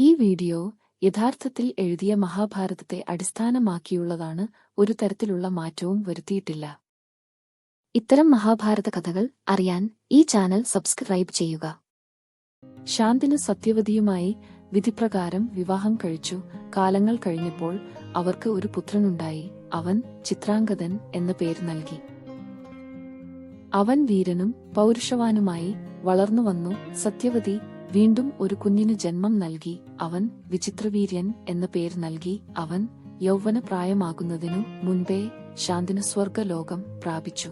ഈ വീഡിയോ യഥാർത്ഥത്തിൽ എഴുതിയ മഹാഭാരതത്തെ അടിസ്ഥാനമാക്കിയുള്ളതാണ് ഒരു തരത്തിലുള്ള മാറ്റവും വരുത്തിയിട്ടില്ല. ഇത്തരം മഹാഭാരത കഥകൾ അറിയാൻ ഈ ചാനൽ സബ്സ്ക്രൈബ് ചെയ്യുക. ശാന്തിനു സത്യവതിയുമായി വിധിപ്രകാരം വിവാഹം കഴിച്ചു. കാലങ്ങൾ കഴിഞ്ഞപ്പോൾ അവർക്ക് ഒരു പുത്രനുണ്ടായി. അവൻ ചിത്രാംഗതൻ എന്ന പേര് നൽകി. അവൻ വീരനും പൗരുഷവാനുമായി വളർന്നു വന്നു സത്യവതി വീണ്ടും ഒരു കുഞ്ഞിന് ജന്മം നൽകി അവൻ വിചിത്രവീര്യൻ എന്ന പേര് നൽകി അവൻ യൗവന പ്രായമാകുന്നതിനു മുൻപേ ശാന്തിന് സ്വർഗലോകം പ്രാപിച്ചു.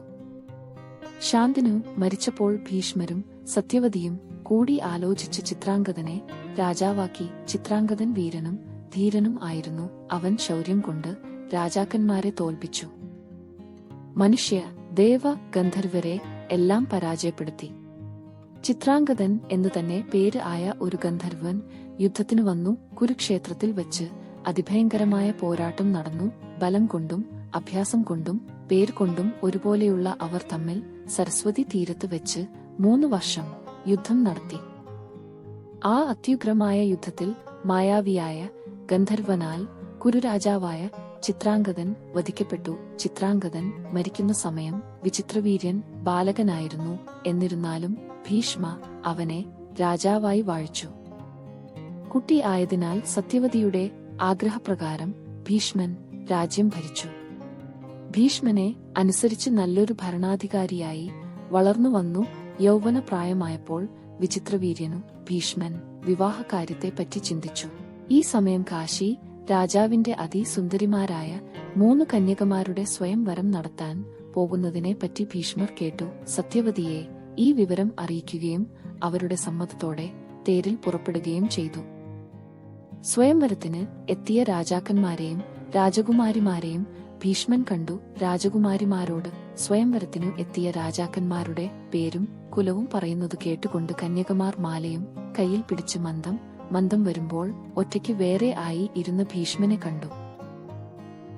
ശാന്തിനു മരിച്ചപ്പോൾ ഭീഷ്മരും സത്യവതിയും കൂടി ആലോചിച്ച് ചിത്രാംഗതനെ രാജാവാക്കി ചിത്രാംഗതൻ വീരനും ധീരനും ആയിരുന്നു. അവൻ ശൗര്യം കൊണ്ട് രാജാക്കന്മാരെ തോൽപ്പിച്ചു. മനുഷ്യ ദേവ ഗന്ധർവരെ എല്ലാം പരാജയപ്പെടുത്തി. ചിത്രാംഗതൻ എന്നു തന്നെ പേര് ആയ ഒരു ഗന്ധർവൻ യുദ്ധത്തിനു വന്നു കുരുക്ഷേത്രത്തിൽ വെച്ച് അതിഭയങ്കരമായ പോരാട്ടം നടന്നു ബലം കൊണ്ടും അഭ്യാസം കൊണ്ടും പേർ കൊണ്ടും ഒരുപോലെയുള്ള അവർ തമ്മിൽ സരസ്വതി തീരത്ത് വെച്ച് മൂന്ന് വർഷം യുദ്ധം നടത്തി. ആ അത്യുഗ്രമായ യുദ്ധത്തിൽ മായാവിയായ ഗന്ധർവനാൽ കുരുരാജാവായ ചിത്രാംഗതൻ വധിക്കപ്പെട്ടു. ചിത്രാംഗതൻ മരിക്കുന്ന സമയം വിചിത്രവീര്യൻ ബാലകനായിരുന്നു. എന്നിരുന്നാലും ഭീഷ്മ അവനെ രാജാവായി വാഴിച്ചു. കുട്ടി ആയതിനാൽ സത്യവതിയുടെ ആഗ്രഹപ്രകാരം ഭീഷ്മൻ രാജ്യം ഭരിച്ചു. ഭീഷ്മനെ അനുസരിച്ച് നല്ലൊരു ഭരണാധികാരിയായി വളർന്നു വന്നു യൗവന പ്രായമായപ്പോൾ വിചിത്രവീര്യനും ഭീഷ്മൻ വിവാഹകാര്യത്തെപ്പറ്റി ചിന്തിച്ചു. ഈ സമയം കാശി രാജാവിന്റെ അതിസുന്ദരിമാരായ മൂന്ന് കന്യകമാരുടെ സ്വയംവരം നടത്താൻ പോകുന്നതിനെ പറ്റി ഭീഷ്മർ കേട്ടു. സത്യവതിയെ ഈ വിവരം അറിയിക്കുകയും അവരുടെ സമ്മതത്തോടെ തേരിൽ പുറപ്പെടുകയും ചെയ്തു. സ്വയംവരത്തിന് എത്തിയ രാജാക്കന്മാരെയും രാജകുമാരിമാരെയും ഭീഷ്മൻ കണ്ടു. രാജകുമാരിമാരോട് സ്വയംവരത്തിനു എത്തിയ രാജാക്കന്മാരുടെ പേരും കുലവും പറയുന്നത് കേട്ടുകൊണ്ട് കന്യകമാർ മാലയും കയ്യിൽ പിടിച്ച് മന്ദം മന്ദം വരുമ്പോൾ ഒറ്റയ്ക്ക് വേറെ ആയി ഇരുന്ന് ഭീഷ്മനെ കണ്ടു.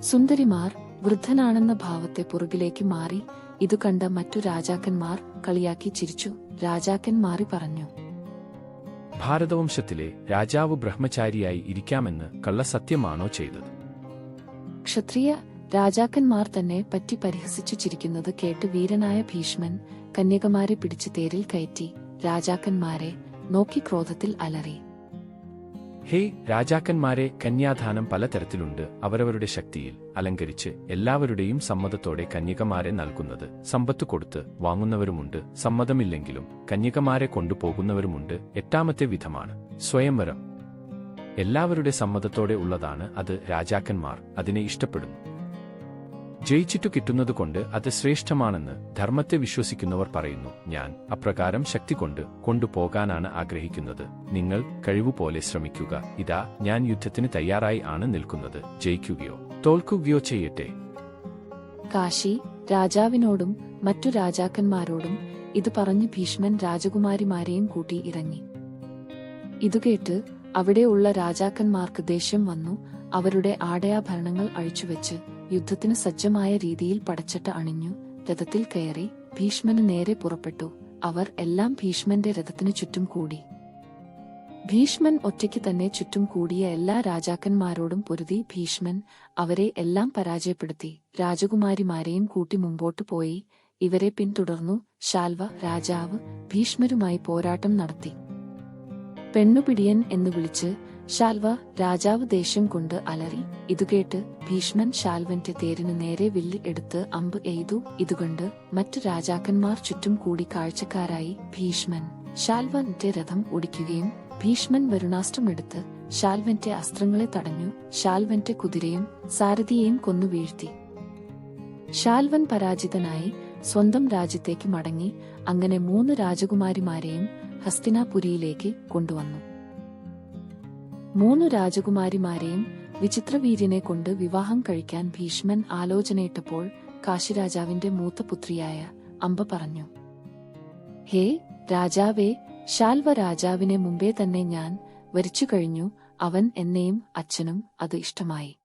സുന്ദരിമാർ വൃദ്ധനാണെന്ന ഭാവത്തെ പുറകിലേക്ക് മാറി ഇതു കണ്ട മറ്റു രാജാക്കന്മാർ കളിയാക്കി ചിരിച്ചു. രാജാക്കൻ മാറി പറഞ്ഞു ഭാരതവംശത്തിലെ രാജാവ് ബ്രഹ്മചാരിയായി ഇരിക്കാമെന്ന് കള്ളസത്യമാണോ ചെയ്തത്? ക്ഷത്രിയ രാജാക്കന്മാർ തന്നെ പറ്റി പരിഹസിച്ചു ചിരിക്കുന്നത് കേട്ട് വീരനായ ഭീഷ്മൻ കന്യകമാരെ പിടിച്ച് തേരിൽ കയറ്റി. രാജാക്കന്മാരെ നോക്കി ക്രോധത്തിൽ അലറി. ഹേ രാജാക്കന്മാരെ കന്യാദാനം പലതരത്തിലുണ്ട്. അവരവരുടെ ശക്തിയിൽ അലങ്കരിച്ച് എല്ലാവരുടെയും സമ്മതത്തോടെ കന്യകമാരെ നൽകുന്നത്. സമ്പത്ത് കൊടുത്ത് വാങ്ങുന്നവരുമുണ്ട്. സമ്മതമില്ലെങ്കിലും കന്യകമാരെ കൊണ്ടുപോകുന്നവരുമുണ്ട്. എട്ടാമത്തെ വിധമാണ് സ്വയംവരം. എല്ലാവരുടെ സമ്മതത്തോടെ ഉള്ളതാണ് അത് രാജാക്കന്മാർ അതിനെ ഇഷ്ടപ്പെടുന്നു. ജയിച്ചിട്ടു കിട്ടുന്നതുകൊണ്ട് അത് ശ്രേഷ്ഠമാണെന്ന് ധർമ്മത്തെ വിശ്വസിക്കുന്നവർ പറയുന്നു. ഞാൻ അപ്രകാരം ശക്തി കൊണ്ട് കൊണ്ടുപോകാനാണ് ആഗ്രഹിക്കുന്നത്. നിങ്ങൾ കഴിവുപോലെ ശ്രമിക്കുക. ഇതാ ഞാൻ യുദ്ധത്തിന് തയ്യാറായി ആണ് നിൽക്കുന്നത്. ജയിക്കുകയോ തോൽക്കുകയോ ചെയ്യട്ടെ. കാശി രാജാവിനോടും മറ്റു രാജാക്കന്മാരോടും ഇത് പറഞ്ഞ് ഭീഷ്മൻ രാജകുമാരിമാരെയും കൂട്ടി ഇറങ്ങി. ഇതുകേട്ട് അവിടെയുള്ള രാജാക്കന്മാർക്ക് ദേഷ്യം വന്നു. അവരുടെ ആടയാഭരണങ്ങൾ അഴിച്ചുവെച്ച് യുദ്ധത്തിന് സജ്ജമായ രീതിയിൽ പടച്ചട്ട അണിഞ്ഞു. രഥത്തിൽ കയറി ഭീഷ്മന് നേരെ പുറപ്പെട്ടു. അവർ എല്ലാം ഭീഷ്മന്റെ രഥത്തിനു ചുറ്റും കൂടി. ഭീഷ്മൻ ഒറ്റയ്ക്ക് തന്നെ ചുറ്റും കൂടിയ എല്ലാ രാജാക്കന്മാരോടും പൊരുതി ഭീഷ്മൻ അവരെ എല്ലാം പരാജയപ്പെടുത്തി. രാജകുമാരിമാരെയും കൂട്ടി മുമ്പോട്ടു പോയി. ഇവരെ പിന്തുടർന്നു ശാൽവ രാജാവ് ഭീഷ്മരുമായി പോരാട്ടം നടത്തി. പെണ്ണുപിടിയൻ എന്ന് വിളിച്ച് ശാൽവ രാജാവ് ദേഷ്യം കൊണ്ട് അലറി. ഇതുകേട്ട് ഭീഷ്മൻ ശാൽവന്റെ തേരിനു നേരെ വില്ല് എടുത്ത് അമ്പ് എയ്തു. ഇതുകൊണ്ട് മറ്റു രാജാക്കന്മാർ ചുറ്റും കൂടി കാഴ്ചക്കാരായി ഭീഷ്മൻ ശാൽവന്റെ രഥം ഓടിക്കുകയും ഭീഷ്മൻ വരുണാസ്ത്രമെടുത്ത് ശാൽവന്റെ അസ്ത്രങ്ങളെ തടഞ്ഞു. ശാൽവന്റെ കുതിരയും സാരഥിയെയും കൊന്നു വീഴ്ത്തി. ശാൽവൻ പരാജിതനായി സ്വന്തം രാജ്യത്തേക്ക് മടങ്ങി അങ്ങനെ മൂന്ന് രാജകുമാരിമാരെയും ഹസ്തിനാപുരിയിലേക്ക് കൊണ്ടുവന്നു. മൂന്നു രാജകുമാരിമാരെയും വിചിത്രവീര്യനെ കൊണ്ട് വിവാഹം കഴിക്കാൻ ഭീഷ്മൻ ആലോചനയിട്ടപ്പോൾ കാശിരാജാവിന്റെ മൂത്തപുത്രിയായ അമ്പ പറഞ്ഞു ഹേ രാജാവേ ശാൽവ രാജാവിനെ മുമ്പേ തന്നെ ഞാൻ വരിച്ചു കഴിഞ്ഞു. അവൻ എന്നെയും അച്ഛനും അത് ഇഷ്ടമായി.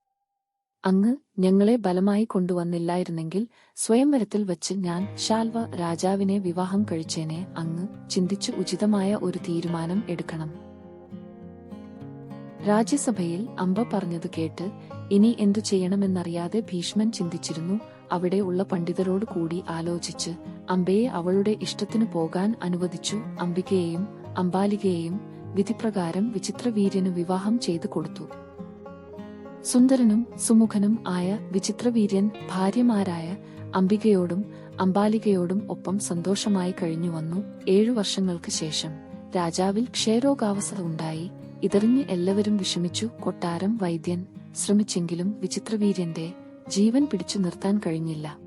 അങ്ങ് ഞങ്ങളെ ബലമായി കൊണ്ടുവന്നില്ലായിരുന്നെങ്കിൽ സ്വയംവരത്തിൽ വച്ച് ഞാൻ ശാൽവ രാജാവിനെ വിവാഹം കഴിച്ചേനെ. അങ്ങ് ചിന്തിച്ച് ഉചിതമായ ഒരു തീരുമാനം എടുക്കണം. രാജ്യസഭയിൽ അമ്പ പറഞ്ഞത് കേട്ട് ഇനി എന്തു ചെയ്യണമെന്നറിയാതെ ഭീഷ്മൻ ചിന്തിച്ചിരുന്നു അവിടെ ഉള്ള പണ്ഡിതരോട് കൂടി ആലോചിച്ച് അമ്പയെ അവളുടെ ഇഷ്ടത്തിനു പോകാൻ അനുവദിച്ചു അംബികയെയും അംബാലികയെയും വിധിപ്രകാരം വിചിത്രവീര്യനു വിവാഹം ചെയ്തു കൊടുത്തു. സുന്ദരനും സുമുഖനും ആയ വിചിത്രവീര്യൻ ഭാര്യമാരായ അംബികയോടും അംബാലികയോടും ഒപ്പം സന്തോഷമായി കഴിഞ്ഞു വന്നു ഏഴു വർഷങ്ങൾക്ക് ശേഷം രാജാവിൽ ക്ഷയരോഗാവസ്ഥ ഉണ്ടായി. ഇതറിഞ്ഞ് എല്ലാവരും വിഷമിച്ചു. കൊട്ടാരം വൈദ്യൻ ശ്രമിച്ചെങ്കിലും വിചിത്രവീര്യന്റെ ജീവൻ പിടിച്ചു നിർത്താൻ കഴിഞ്ഞില്ല.